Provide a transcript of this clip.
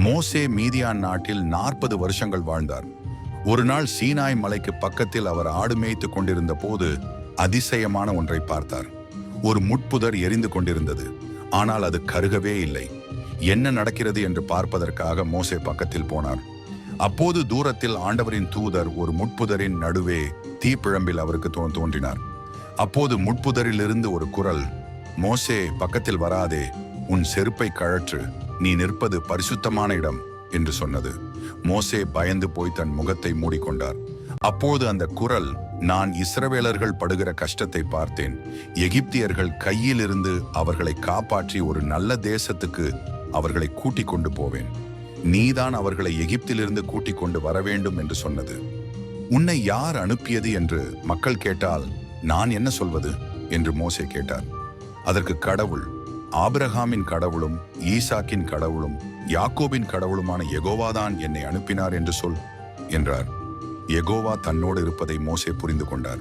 மோசே மீதியான் நாட்டில் நாற்பது வருஷங்கள் வாழ்ந்தார். ஒரு நாள் சீனாய் மலைக்கு பக்கத்தில் அவர் ஆடு மேய்த்துக் கொண்டிருந்த போது அதிசயமான ஒன்றை பார்த்தார். ஒரு முட்புதர் எரிந்து கொண்டிருந்தது. ஆனால் அது கருகவே இல்லை. என்ன நடக்கிறது என்று பார்ப்பதற்காக மோசே பக்கத்தில் போனார். அப்போது தூரத்தில் ஆண்டவரின் தூதர் ஒரு முட்புதரின் நடுவே தீப்பிழம்பில் அவருக்கு தோ- தோன்றினார். அப்போது முட்புதரிலிருந்து ஒரு குரல் மோசே பக்கத்தில் வராதே. உன் செருப்பை கழற்று. நீ நிற்பது பரிசுத்தமான இடம் என்று சொன்னது. மோசே பயந்து போய் தன் முகத்தை மூடிக்கொண்டார். அப்போது அந்த குரல் நான் இஸ்ரவேலர்கள் படுகிற கஷ்டத்தை பார்த்தேன். எகிப்தியர்கள் கையிலிருந்து அவர்களை காப்பாற்றி ஒரு நல்ல தேசத்துக்கு அவர்களை கூட்டிக் கொண்டு போவேன். நீதான் அவர்களை எகிப்திலிருந்து கூட்டிக் கொண்டு வர வேண்டும் என்று சொன்னது. உன்னை யார் அனுப்பியது? என்று மக்கள் கேட்டால் நான் என்ன சொல்வது? என்று மோசே கேட்டார். அதற்கு கடவுள் ஆபிரகாமின் கடவுளும் ஈசாக்கின் கடவுளும் யாக்கோபின் கடவுளுமான எகோவாதான் என்னை அனுப்பினார் என்று சொல் என்றார். எகோவா தன்னோடு இருப்பதை மோசே புரிந்து கொண்டார்.